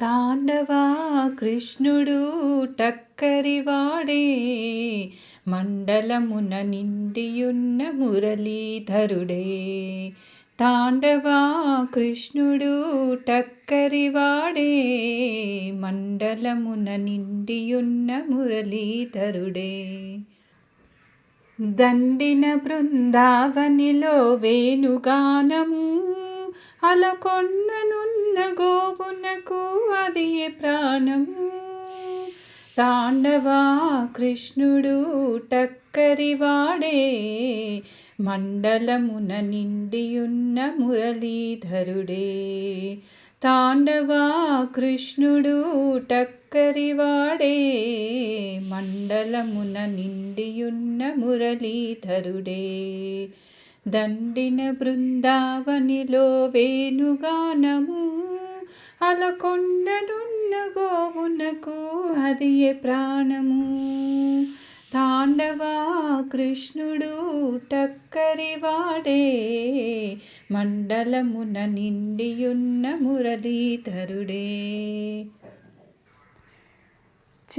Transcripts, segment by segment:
తాండవా కృష్ణుడు టక్కరివాడే మండలమున నిండియున్న మురళీధరుడే. తాండవా కృష్ణుడు టక్కరివాడే మండలమున నిండియున్న మురళీధరుడే. దండిన బృందావనిలో వేణుగానము అలకొండను అలకొండనున్న గోవునకు అది ప్రాణము తాండవా కృష్ణుడు టక్కరివాడే మండలమున నిండియున్న మురళీధరుడే. తాండవా కృష్ణుడు టక్కరివాడే మండలమున నిండియున్న మురళీధరుడే. దండిన బృందావనిలో వేణుగానము అలకొండనున్న గోవునకు అది ఏ ప్రాణము. తాండవా కృష్ణుడు టక్కరివాడే మండలమున నిండియున్న మురళీధరుడే.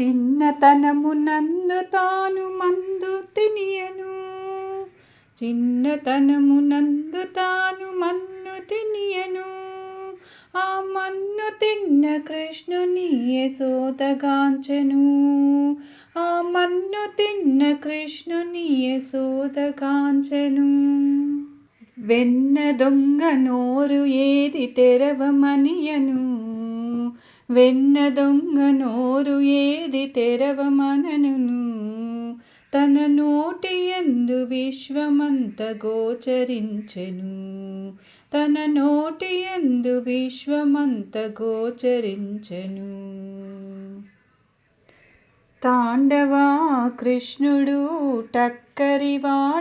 చిన్నతనమునందు తాను మందు తినియను. చిన్నతనమునందు తాను మన్ను తినియను. తిన్న కృష్ణుని యశోదగాంచెను. ఆ మన్ను తిన్న కృష్ణుని యశోదగాంచెను. వెన్న దొంగ నోరు ఏది తెరవమనియను. వెన్న దొంగ నోరు ఏది తెరవమనను తన నోటి ఎందు విశ్వమంత గోచరించెను. తన నోటి ఎందు విశ్వమంత గోచరించెను. తాండవా కృష్ణుడు టక్కరివాడే